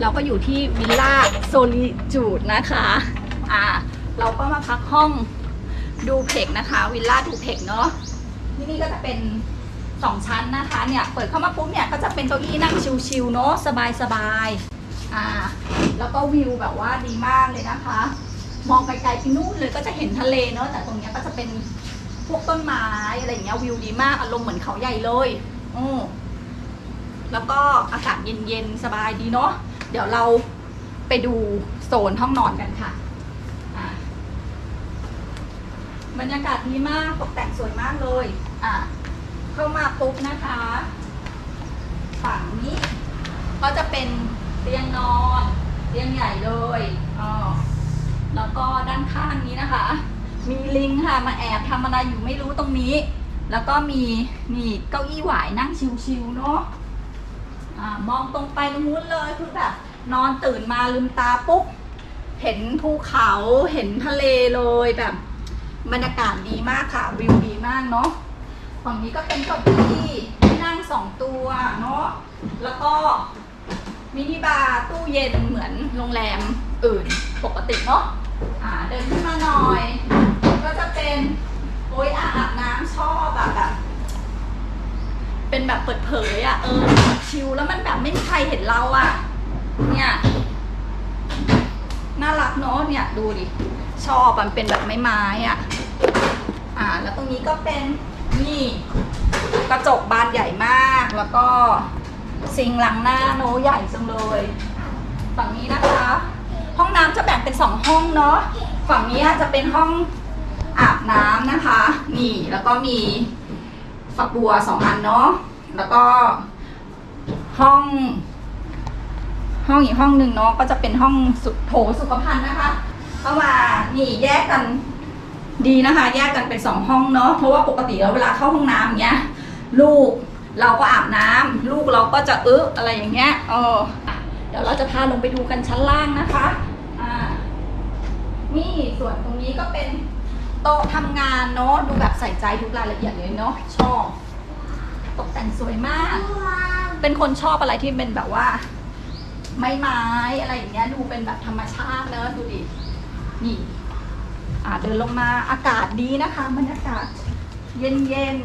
เราก็อยู่ที่วิลล่าโซลิจูดนะคะอ่าเราก็มาพักห้องดูเพกนะคะ วิลล่าดูเพกเนาะที่นี่ก็จะเป็นสองชั้นนะคะเนี่ยเปิดเข้ามาปุ๊บเนี่ยก็จะเป็นเก้าอี้นั่งชิลๆเนาะสบายๆอ่าแล้วก็วิวแบบว่าดีมากเลยนะคะ มองไกลๆที่นู่นเลยก็จะเห็นทะเลเนาะแต่ตรงเนี้ยก็จะเป็นพวกต้นไม้อะไรอย่างเงี้ยวิวดีมากอารมณ์เหมือนเขาใหญ่เลยอือแล้วก็อากาศเย็นๆสบายดีเนาะ เดี๋ยวเราไปดูโซนห้องนอนกันค่ะ บรรยากาศดีมากตกแต่งสวยมากเลย อะ เข้ามาปุ๊บนะคะฝั่งนี้ ก็จะเป็นเตียงนอนเตียงใหญ่เลยอ๋อแล้วก็ด้านข้างนี้นะคะ มีลิงค่ะมาแอบทำอะไรอยู่ไม่รู้ตรงนี้ แล้วก็มีนี่เก้าอี้หวายนั่งชิวๆเนาะ มองตรงไปตรงนู้นเลยคือแบบนอนตื่นมาลืมตาปุ๊บเห็นภูเขาเห็นทะเลเลยแบบบรรยากาศดีมากค่ะวิวดีมากเนาะฝั่งนี้ก็เป็นเก้าอี้ให้นั่งสองตัวเนาะแล้วก็มินิบาร์ตู้เย็นเหมือนโรงแรมอื่นปกติเนาะอ่าเดินขึ้นมาหน่อย ก็จะเป็นโอ้ยอาบน้ำชอบอะแบบ เป็นแบบเปิดเผยอะ่ะเออ ชิลแล้วมันแบบไม่มีใครเห็นเราอะ่ะ เนี่ยน่ารักเนาะเนี่ยดูดิชอบมันเป็นแบบไม้ไม้อะ่ะ อ่า แล้วตรงนี้ก็เป็นนี่กระจกบานใหญ่มากแล้วก็ซิงค์ล้างหน้าโนใหญ่จังเลยฝั่งนี้นะคะ ห้องน้ำจะแบ่งเป็นสองห้องเนาะฝั่งนี้จะเป็นห้องอาบน้ำนะคะ นี่แล้วก็มีฝักบัวสองอันเนาะแล้วก็ ห้องห้องอีกห้องหนึ่งเนาะก็จะเป็นห้องสุโถสุขภัณฑ์นะคะเข้ามานี่แยกกันดีนะคะ แยกกันเป็นสองห้องเนาะเพราะว่าปกติแล้วเวลาเข้าห้องน้ำอย่าเงี้ย ลูกเราก็อาบน้ำลูกเราก็จะอึอะไรอย่างเงี้ยเออเดี๋ยวเราจะพาลงไปดูกันชั้นล่างนะคะอ่านี่ส่วนตรงนี้ก็เป็นโต๊ะทำงานเนาะดูแบบใส่ใจทุกรายละเอียดเลยเนาะชอบ ตกแต่งสวยมาก เป็นคนชอบอะไรที่เป็นแบบว่า ไม้ไม้อะไรอย่างเงี้ยดูเป็นแบบธรรมชาติเนอะดูดินี่อ่าเดินลงมาอากาศดีนะคะบรรยากาศเย็นเย็น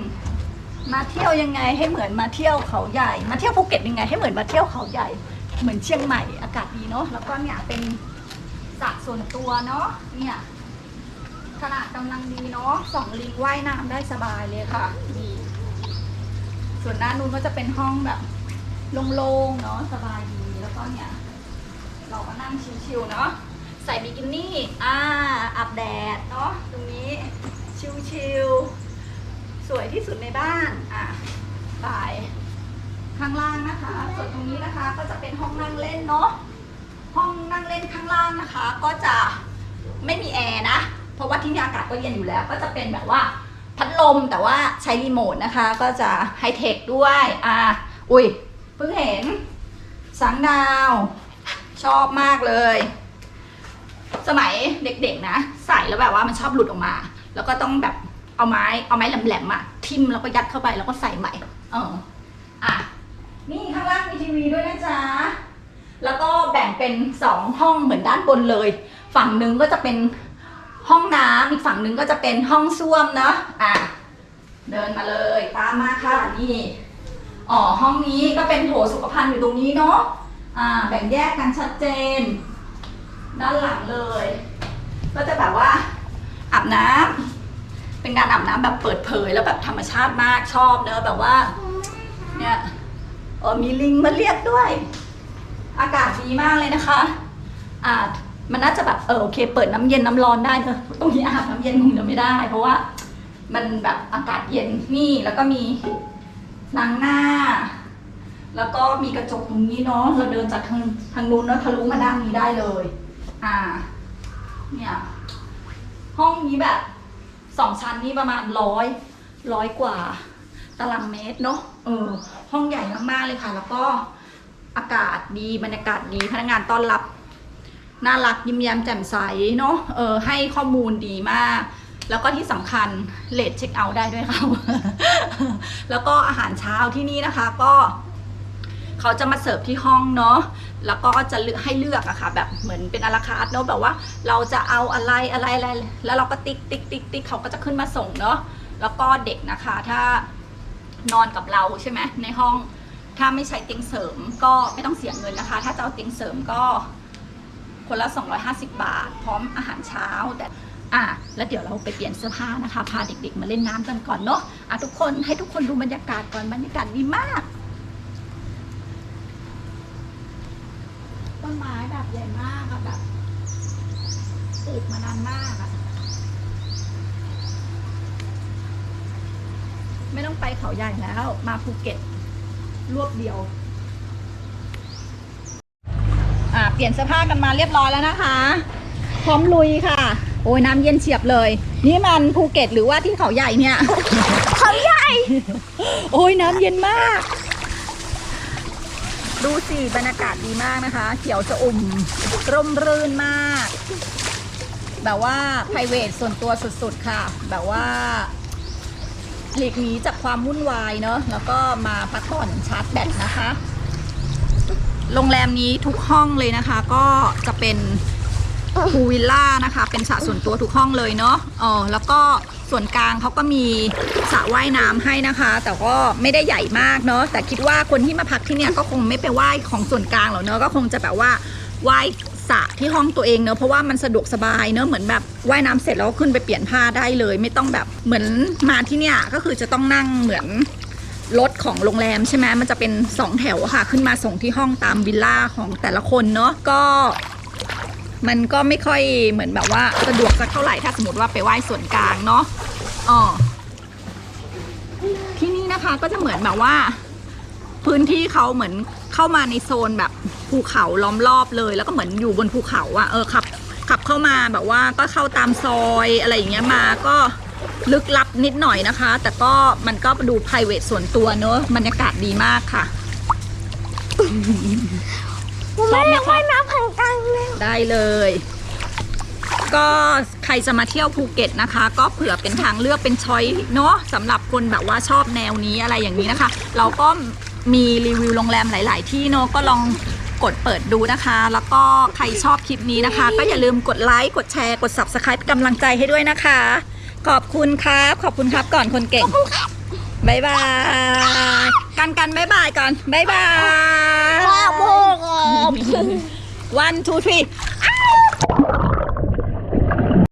มาเที่ยวยังไงให้เหมือนมาเที่ยวเขาใหญ่ มาเที่ยวภูเก็ตยังไง ให้เหมือนมาเที่ยวเขาใหญ่ เหมือนเชียงใหม่อากาศดีเนาะแล้วก็เนี่ยเป็นสระส่วนตัวเนาะเนี่ยขนาดกำลังดีเนาะสองลิงว่ายน้ำได้สบายเลยค่ะนี่ส่วนด้านนู้นก็จะเป็นห้องแบบ โล่งๆเนาะสบายดีแล้วก็เนี่ยเราก็นั่งชิวๆเนาะใส่บิกินี่อ่าอาบแดดเนาะตรงนี้ชิวๆสวยที่สุดในบ้านอะไปข้างล่างนะคะ ส่วนตรงนี้นะคะก็จะเป็นห้องนั่งเล่นเนาะห้องนั่งเล่นข้างล่างนะคะ ก็จะไม่มีแอร์นะเพราะว่าที่นี่อากาศก็เย็นอยู่แล้ว ก็จะเป็นแบบว่าพัดลมแต่ว่าใช้รีโมทนะคะ ก็จะไฮเทคด้วยอ่าอุ้ย เพิ่งเห็น สังดาว ชอบมากเลย สมัยเด็กๆนะ ใส่แล้วแบบว่ามันชอบหลุดออกมา แล้วก็ต้องแบบเอาไม้เอาไม้แหลมๆอะทิ่มแล้วก็ยัดเข้าไปแล้วก็ใส่ใหม่ เอออะนี่ข้างล่างมีทีวีด้วยนะจ๊ะ แล้วก็แบ่งเป็นสองห้องเหมือนด้านบนเลย ฝั่งหนึ่งก็จะเป็นห้องน้ำอีกฝั่งหนึ่งก็จะเป็นห้องส้วมเนาะอะเดินมาเลยตามมาค่ะนี่ อ๋อห้องนี้ก็เป็นโถสุขภัณฑ์อยู่ตรงนี้เนาะอ่าแบ่งแยกกันชัดเจน ด้านหลังเลย ก็จะแบบว่าอาบน้ำเป็นการอาบน้ำแบบเปิดเผยแล้วแบบธรรมชาติมากชอบเนอะแบบว่าเนี่ยเออมีลิงมาเรียกด้วย อากาศดีมากเลยนะคะอ่ามันน่าจะแบบเออโอเค เปิดน้ำเย็นน้ำร้อนได้เนอะตรงนี้อาบน้ำเย็นคงจะไม่ได้ เพราะว่ามันแบบอากาศเย็นนี่แล้วก็มี ล้างหน้า แล้วก็มีกระจกตรงนี้เนาะเราเดินจากทางทางนู้นเนาะทะลุมาด้านนี้ได้เลย อ่า เนี่ยห้องนี้แบบสองชั้นนี่ประมาณร้อยร้อยกว่าตารางเมตรเนาะเออ ห้องใหญ่มากๆเลยค่ะ แล้วก็อากาศดีบรรยากาศดีพนักงานต้อนรับน่ารักยิ้มแย้มแจ่มใสเนาะเออให้ข้อมูลดีมาก แล้วก็ที่สำคัญเลทเช็คเอาท์ได้ด้วยค่ะ แล้วก็อาหารเช้าที่นี่นะคะก็เขาจะมาเสิร์ฟที่ห้องเนาะแล้วก็จะเลือกให้เลือกอะค่ะ แบบเหมือนเป็นอาราคาร์ทเนาะแบบว่าเราจะเอาอะไรอะไรอะไรแล้วเราก็ติ๊กติ๊กติ๊กติ๊กเขาก็จะขึ้นมาส่งเนาะแล้วก็เด็กนะคะ ถ้านอนกับเราใช่ไหมในห้องถ้าไม่ใช้เตียงเสริมก็ไม่ต้องเสียเงินนะคะ ถ้าจะเอาเตียงเสริมก็คนละ 250 บาท พร้อมอาหารเช้าแต่ อะแล้วเดี๋ยวเราไปเปลี่ยนเสื้อผ้านะคะ พาเด็กๆ มาเล่นน้ำกันก่อนเนาะอะทุกคนให้ทุกคนดูบรรยากาศก่อนบรรยากาศดีมาก ต้นไม้แบบใหญ่มากอะแบบปลูกมานานมากอะไม่ต้องไปเขาใหญ่แล้ว มาภูเก็ตรวบเดียวอ่าเปลี่ยนเสื้อผ้ากันมาเรียบร้อยแล้วนะคะ พร้อมลุยค่ะ โอ้ยน้ำเย็นเฉียบเลย นี่มันภูเก็ตหรือว่าที่เขาใหญ่เนี่ย เขาใหญ่ โอ้ยน้ำเย็นมาก ดูสิบรรยากาศดีมากนะคะ เขียวจะอุ่มร่มรื่นมาก แบบว่า p r i v a t ส่วนตัวสุดๆค่ะ แบบว่าหลีกหนีจากความวุ่นวายเนอะแล้วก็มาพักผ่อนชาร์จแบตนะคะ โรงแรมนี้ทุกห้องเลยนะคะ ก็จะเป็น พูวิลล่านะคะ เป็นสระส่วนตัวทุกห้องเลยเนาะเออแล้วก็ส่วนกลางเขาก็มีสระว่ายน้ำให้นะคะ แต่ก็ไม่ได้ใหญ่มากเนาะแต่คิดว่าคนที่มาพักที่เนี่ยก็คงไม่ไปว่ายของส่วนกลางหรอกเนาะก็คงจะแบบว่าว่ายสระที่ห้องตัวเองเนาะเพราะว่ามันสะดวกสบายเนาะเหมือนแบบว่ายน้ำเสร็จแล้วก็ขึ้นไปเปลี่ยนผ้าได้เลย ไม่ต้องแบบเหมือนมาที่เนี่ยก็คือจะต้องนั่งเหมือนรถของโรงแรมใช่ไหมมันจะเป็นสองแถวค่ะ ขึ้นมาส่งที่ห้องตามวิลล่าของแต่ละคนเนาะก็ มันก็ไม่ค่อยเหมือนแบบว่าสะดวกสักเท่าไหร่ถ้าสมมติว่าไปไหว้ส่วนกลางเนาะอ๋อที่นี่นะคะก็จะเหมือนแบบว่า พื้นที่เขาเหมือนเข้ามาในโซนแบบภูเขาล้อมรอบเลย แล้วก็เหมือนอยู่บนภูเขาอะเออขับขับเข้ามาแบบว่าก็เข้าตามซอยอะไรอย่างเงี้ยมาก็ลึกลับนิดหน่อยนะคะ แต่ก็มันก็ดู p r i v a t ส่วนตัวเนอะบรรยากาศดีมากค่ะ แม่อยากว่ายน้ำผ่านกลางเลยได้เลย ก็ใครจะมาเที่ยวภูเก็ตนะคะ ก็เผื่อเป็นทางเลือกเป็นช้อยเนาะสำหรับคนแบบว่าชอบแนวนี้อะไรอย่างนี้นะคะ เราก็มีรีวิวโรงแรมหลาย ๆ ที่เนาะก็ลองกดเปิดดูนะคะ แล้วก็ใครชอบคลิปนี้นะคะ ก็อย่าลืมกดไลค์กดแชร์กด subscribe เป็นกำลังใจให้ด้วยนะคะ ขอบคุณครับ ขอบคุณครับก่อนคนเก่งบายบาย กันกันบายบายก่อนบายบายขอบคุณครับ one two three